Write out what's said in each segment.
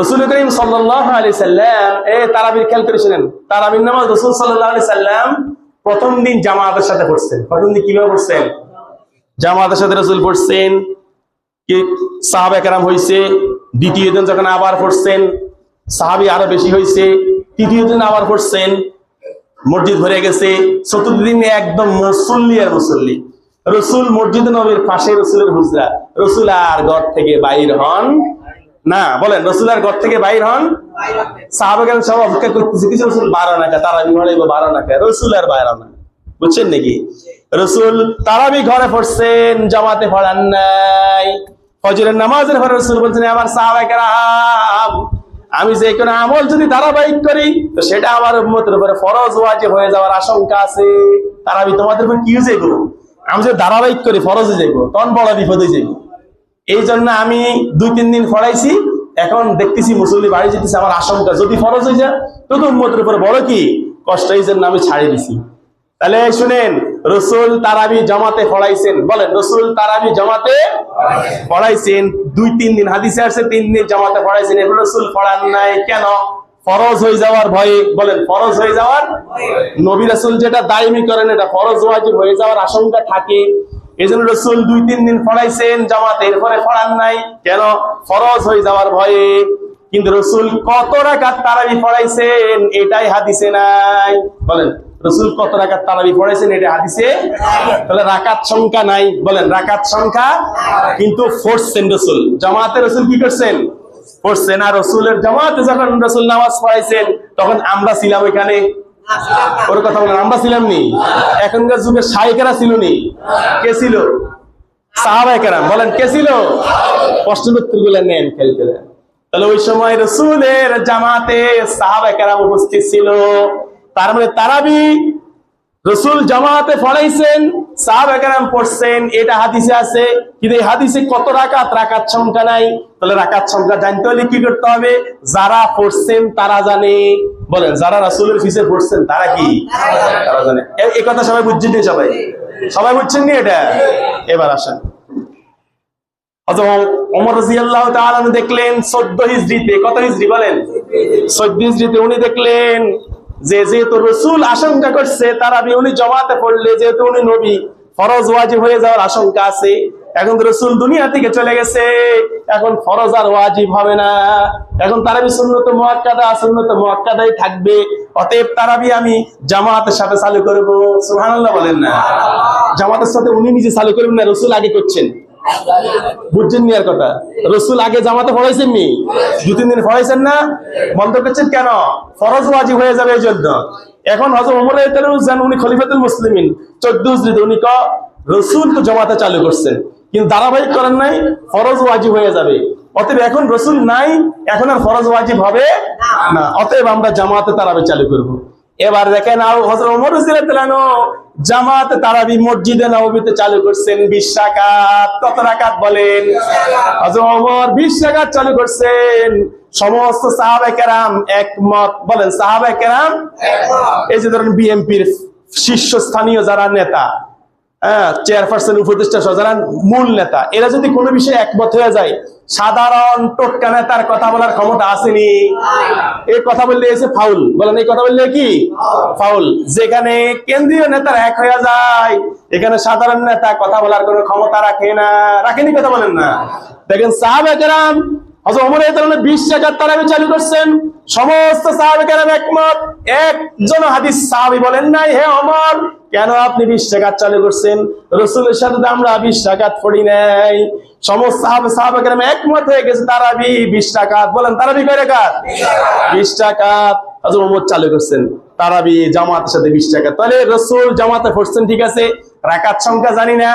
রসুল করিম সাল্লাহ আলি সাল্লাম, এ তারাবির খেয়াল করেছিলেন? তারাবির নামাজ রসুল সাল্লাহ আলি সাল্লাম প্রথম দিন জামাতের সাথে পড়ছেন। প্রথম দিন কীভাবে পড়ছেন? জামাতের সাথে রসুল পড়ছেন সাহাব একরাম হয়েছে দ্বিতীয় দিন যখন আবার পড়ছেন, সাহাবি আরও বেশি হয়েছে তৃতীয় দিন আবার পড়ছেন, মসজিদ ভরে গেছে, চতুর্থ দিনে একদম মুসল্লি আর মুসল্লি। রসুল মসজিদ নবীর পাশে রসুলের হুজরা। রসুল আর ঘর থেকে বাইর হন না বলেন রসুল আর ঘর থেকে বাইর হন। সাহাবাগান সব অপেক্ষা করতেছে কিছু রসুল বারো নাকা বিহড়াইব বারো নাকা রসুল আর বাইর না। বুঝছেন নাকি? রসুল তারাবি ঘরে পড়ছেন জামাতে পড়ান নাই। ফজরের নামাজের পরে রসুল বলছেন আমার সাহাবাহাম আমি যে কোনো আমল যদি ধারাবাহিক করি তো সেটা আমার উম্মতের উপরে ফরজ ওয়াজে হয়ে যাওয়ার আশঙ্কা আছে। তারাবি তোমাদের উপর কি যাইব আমি যদি ধারাবাহিক করি ফরজ যাইব তখন বড় বিপদ যাইব। এই জন্য আমি দুই, তিন দিন পড়াইছি। এখন দেখতেছি মুসল্লি বাড়ি যেতেছে, আমার আশঙ্কা যদি ফরজ হয়ে যায় তো উম্মতের উপরে বড় কি, কষ্ট এই জন্য আমি ছাড়িয়ে দিছি। তাহলে শুনেন, রসুল তারাবি জমাতে ফড়াইছেন বলেন, রসুল তারাবি জমাতে পড়াইছেন। দুই, তিন দিন হাদিসে আসছে, তিন দিন জমাতে পড়াইছেন। এবার রসুল ফড়ান নাই, কেন? ফরজ হয়ে যাওয়ার ভয়ে। বলেন, ফরজ হয়ে যাওয়ার? নবী রাসুল যেটা দায়মি করেন, এটা ফরজ, ওয়াজিব হয়ে যাওয়ার আশঙ্কা থাকে। এই জন্য রসুল দুই, তিন দিন পড়াইছেন জামাতে এরপরে পড়ান নাই। কেন? ফরজ হয়ে যাওয়ার ভয়ে। কিন্তু রসুল কত রাকাত তারাবি পড়াইছেন এটাই হাদিসে নাই। বলেন, রসুল কত রাখার তারাবি পড়াইছেন এটা হাদিসে তাহলে রাকাত সংখ্যা নাই। বলেন, রাকাত সংখ্যা কিন্তু পড়ছেন রসুল। জামাতে রসুল কি করছেন? পড়ছেন আর রসুলের জামাতে যখন রসুল নামাজ পড়াইছেন, তখন আমরা ছিলাম এখানে। ওর কথা বলেন, আমরা ছিলাম নি। এখনকার যুগে সাইকেরা ছিল নি। কে ছিল? সাহাবাইকেরাম বলেন, কে ছিল? উত্তরগুলো নেন খেলতে। তাহলে ওই সময় রসুলের জামাতে সাহাবাইকেরাম উপস্থিত ছিল। তার মানে তারাবি রসুল জামাতে পড়াইছেন সাহাবাহাম পড়ছেন, এটা হাদিসে আছে। কিন্তু এই হাদিসে কত রাকাত? রাকাত সংখ্যা নাই। তাহলে রাকাত সংখ্যা জানতে হলে কি করতে হবে? যারা পড়ছেন তারা জানে। বলেন, যারা রাসুলের ফিসে পড়ছেন তারা কি? তারা জানে। এ- কথা সবাই বুঝছেন নি সবাই? সবাই বুঝছেন নি এটা? এবার আসেন। দেখলেন, চোদ্দ হিজড়িতে, কত হিজড়ি বলেন? 14 হিজরিতে উনি দেখলেন যে যেহেতু রসুল আশঙ্কা করছে, তারা উনি জমাতে পড়লে, যেহেতু উনি নবী, ফরজ ওয়াজিব হয়ে যাওয়ার আশঙ্কা আছে। এখন তো রসুল দুনিয়া থেকে চলে গেছে, এখন ফরজ আর ওয়াজিব হবে না। এখন তারাবি সুন্নত মুআক্কাদা, সুন্নত মুআক্কাদাই থাকবে। অতএব তারাবি আমি জামাতের সাথে চালু করব। সুবহানাল্লাহ বলেন না। জামাতের সাথে উনি নিজে চালু করবেন না, রসুল আগে করছেন। বুঝছেন নি আর কথা? রসুল আগে জামাতে পড়াইছেন নি দু, তিন দিন পড়াইছেন না? বন্ধ করছেন কেন? ফরজ ওয়াজিব হয়ে যাবে এই জন্য। এখন হজরত ওমর জান উনি খলিফাতুল মুসলিমিন। চোদ্দ হিজরিতে উনি ক, রসুল তো জমাতে চালু করছেন। কিন্তু ধারাবাহিক করেন নাই, ফরজ ওয়াজিব হয়ে যাবে। অতএব এখন রসুল নাই, এখন আর ফরজ ওয়াজিব হবে না। অতএব আমরা জামাতে তারাবি চালু করব। এবার দেখেন জামাতে তারাবি মসজিদে নবীতে চালু করছেন 20 রাকাত। কত রাকাত বলেন? হজর ওমর 20 রাকাত চালু করছেন। সমস্ত সাহাবায়ে কেরাম একমত। বলেন সাহাবায়ে কেরাম? এই যে ধরেন বিএমপির শীর্ষস্থানীয় যারা নেতা চেয়ারপারসন উপদেষ্টা সহ মূল নেতা, এরা যদি কোনো বিষয়ে একমত হয়ে যায়, সাধারণ টোটকা নেতার কথা বলার ক্ষমতা আসেনি। এই কথা বললে এসে ফাউল বলেন, এই কথা বললে কি? ফাউল যেখানে কেন্দ্রীয় নেতার এক হয়ে যায়, এখানে সাধারণ নেতা কথা বলার কোনো ক্ষমতা রাখে না। রাখেনি কথা বলেন না। দেখেন সাহাবেকেরাম হযরত ওমর রাদিয়াল্লাহু আনহু 20 টাকার তারাবি চালু করছেন। সমস্ত সাহাবেকেরাম একমত, একজন হাদিস সাহাবী বলেন নাই, হে ওমর কেন আপনি 20 টাকা চালু করছেন? রাসূলের সাথে আমরা 20 টাকা পড়ি সমস্ত হয়ে গেছে, তারাবি 20 টাকা বলেন, তারাবি কয় রাকাত 20 টাকা হযরত ওমর চালু করছেন, তারাবি জামাতের সাথে 20 টাকা তাহলে রাসূল জামাতে পড়ছেন, ঠিক আছে রাকাত সংখ্যা জানি না।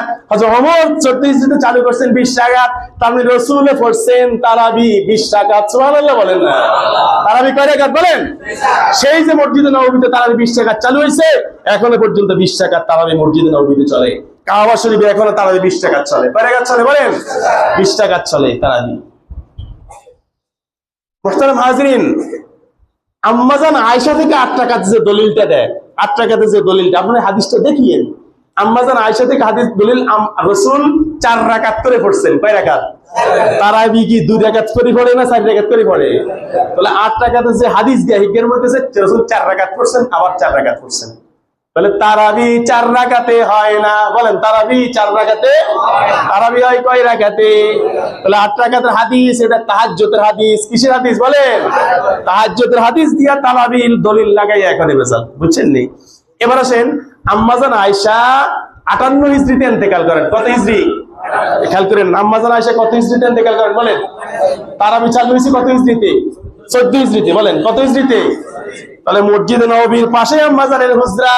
ওমর 34 হিজরিতে চালু করছেন 20 টাকা তার মানে রাসূলে পড়ছেন তারাবি 20 টাকা সুবহানাল্লাহ বলেন না। তারাবি কয় রাকাত বলেন? সেই যে মসজিদে নববীতে তারাবি 20 টাকা চালু হয়েছে এখনও পর্যন্ত 20 টাকা তারাবি মসজিদে নববীতে চলে। কাবা শরীফে এখনও তারাবি 20 টাকা চলে। কয় টাকা চলে বলেন? 20 টাকা চলে তারাবি। মোহতারাম হাজরিন আম্মাজান আয়সা থেকে আট টাকাতে যে দলিলটা দেয়, আট টাকাতে যে দলিলটা আপনার হাদিসটা দেখিয়েন। আম্মাজান আয়েশা থেকে হাদিস দলিল রসুল চার রাকাত করে পড়ছেন। কয় রাকাত? তারাবি কি দুই রাকাত করে পড়ে না চার রাকাত করে পড়ে? তাহলে আট রাকাতে যে হাদিস দেয় হিজ্ঞের মধ্যে রসুল চার রাকাত পড়ছেন, আবার চার রাকাত পড়ছেন। তাহলে তারাবি চার রাকাতে হয় না। বলেন তারাবি চার রাকাতে তারাবি হয় কয় রাকাতে? তাহলে আট রাকাতের হাদিস, এটা তাহাজ্জুদের হাদিস। কিসের হাদিস বলেন? তাহাজ্জুদের হাদিস দিয়া তারাবির দলিল লাগাই এখন বেজাল। বুঝছেন নি? এবার আসেন আম্মাজান আয়েশা আটান্ন হিজড়িতে ইন্তেকাল করেন। কত হিজড়ি? খেয়াল করেন, আম্মাজান আয়েশা কত হিজড়িতে ইন্তেকাল করেন বলেন? তারাবি চালু হয়েছে কত হিজড়িতে? চোদ্দ হিজড়িতে বলেন, কত হিজড়িতে? তাহলে মসজিদ নবীর পাশে আম্মাজানের হুজরা।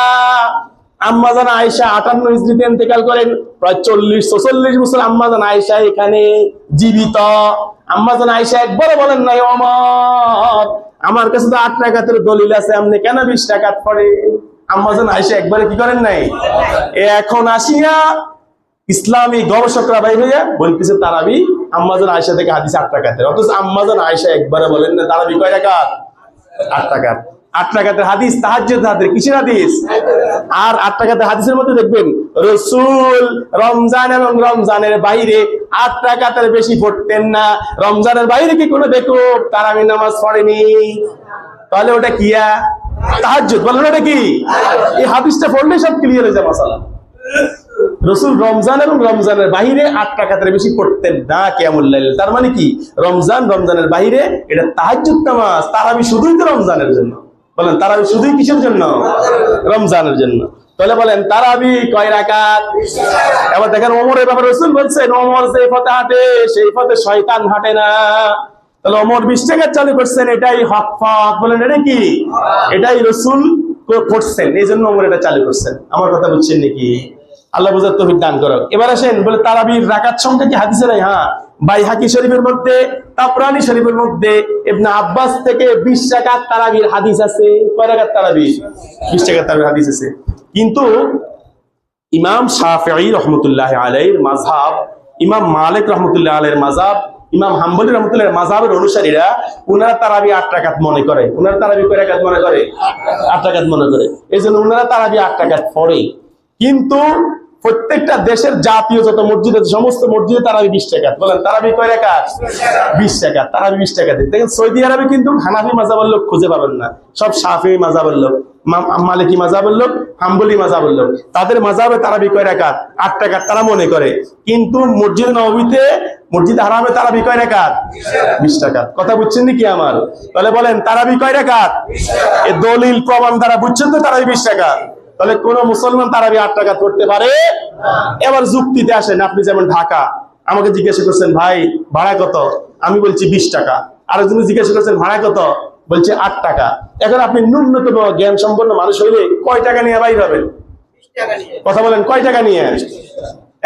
আম্মাজান আয়েশা আটান্ন হিজড়িতে ইন্তেকাল করেন। প্রায় চল্লিশ চল্লিশ বছর আম্মাজান আয়েশা এখানে জীবিত। আম্মাজান আয়েশা একবারও বলেন নাই, অমর, আমার কাছে তো আট টাকাতের দলিল আছে, আপনি কেন বিশ টাকাত পড়ে আম্মাজান আয়েশা একবারে কি করেন নাই? এখন আসিয়া ইসলামী গবেষকরা বাইর হইয়া বলতেছে, তারাবি আম্মাজান আয়েশা থেকে হাদিস আট অথচ আম্মাজান আয়েশা একবারে বলেন না, তারাবি কয় আট হাদিস হাদিস আর হাদিসের মধ্যে দেখবেন, রসুল রমজান এবং রমজানের বাইরে আট বেশি পড়তেন না। রমজানের বাইরে কি কোনো নামাজ পড়েনি। তাহলে ওটা কিয়া তাহাজ্জুদ, বলেন মানে তারাবি শুধুই তো রমজানের জন্য। বলেন, তারাবি শুধুই কিসের জন্য? রমজানের জন্য। তাহলে বলেন, তারাবি কয় রাকাত? এবার দেখেন ওমরের ব্যাপারে রসুল বলছেন, ওমর যে পথে হাঁটে, সেই পথে শয়তান হাঁটে না। তাহলে ওমর বিশ টাকা চালু করছেন, এটাই হক ফক, বলেন, এটা কি? এটাই রসুল করছেন, এই জন্য ওমর এটা চালু করছেন। আমার কথা বুঝছেন নাকি? আল্লাহ বুঝার তৌফিক দান করো এবার আসেন, বলে তারাবির রাকাত সংখ্যা কি হাদিসে নাই? হ্যাঁ বাইহাকি শরীফের মধ্যে তাপরানি শরীফের মধ্যে আব্বাস থেকে 20 রাকাত তারাবির হাদিস আছে। কয় রাকাত তারাবি? 20 রাকাত তারাবির হাদিস আছে। কিন্তু ইমাম শাফিঈ রহমতুল্লাহ আলাইহির মাযহাব, ইমাম মালিক রহমতুল্লাহ আলাইহির মাযহাব ইমাম হাম্বলি রহমতুল্লাহ মাযহাবের অনুসারীরা উনারা তারাবি আট রাকাত মনে করে। উনারা তারাবি কয় রাকাত মনে করে? আট মনে করে। এই জন্য উনারা তারাবি আট রাকাত পড়ে। কিন্তু প্রত্যেকটা দেশের জাতীয় যত মসজিদ আছে, সমস্ত মসজিদে তারাবি বিশ টাকা বলেন, তারাবি কয় টাকা বিশ টাকা তারাবি বিশ টাকা দেখেন সৌদি আরবে কিন্তু হানাফি মাজাবের লোক খুঁজে পাবেন না। সব সাফি মাজাবের লোক। মালিকি মাজাবের লোক, হাম্বলি মাজাবের লোক। তাদের মাজাবে তারাবি কয় রাকাত? আট টাকা তারা মনে করে। কিন্তু মসজিদ নবীতে, মসজিদ হারামে তারাবি কয় রাকাত? বিশ টাকা কথা বুঝছেন নাকি আমার? তাহলে বলেন, তারাবি কয় রাকাত? এ দলিল প্রমাণ দ্বারা বুঝছেন তো তারা বিশ টাকা তাহলে কোন মুসলমান তারাবি আট টাকা করতে পারে? এবার যুক্তিতে আসেন, আপনি যেমন ঢাকা। আমাকে জিজ্ঞাসা করছেন, ভাই, ভাড়া কত? আমি বলছি, বিশ টাকা। আরেকজন জিজ্ঞাসা করছেন, ভাড়া কত? বলছে আট টাকা। এখন আপনি ন্যূনতম জ্ঞান সম্পন্ন মানুষ হইলে কয় টাকা নিয়ে বাইর হবেন? কথা বলেন, কয় টাকা নিয়ে?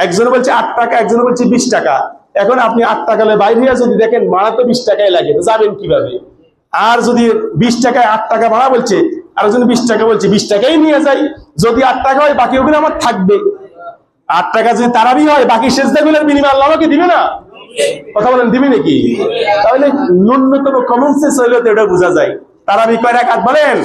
একজন বলছে আট টাকা, একজন বলছে বিশ টাকা। এখন আপনি আট টাকা বাইরে হয়ে যদি দেখেন ভাড়া তো বিশ টাকাই লাগে যাবেন কীভাবে? আর যদি বিশ টাকায় আট টাকা ভাড়া বলছে আর যদি বিশ টাকা বলছে, বিশ টাকাই নিয়ে যাই। যদি আট টাকা হয়, বাকি ওগুলো আমার থাকবে। আট টাকা যদি তারাবি হয়, বাকি শেষ দেখবেন বিনিময় আল্লাহ আমাকে দিবে না? কথা বলেন, দিবি নাকি? তাহলে ন্যূনতম কমন সেন্স হইলে তো এটা বোঝা যায়। তারাবি কয় রাখাত বলেন?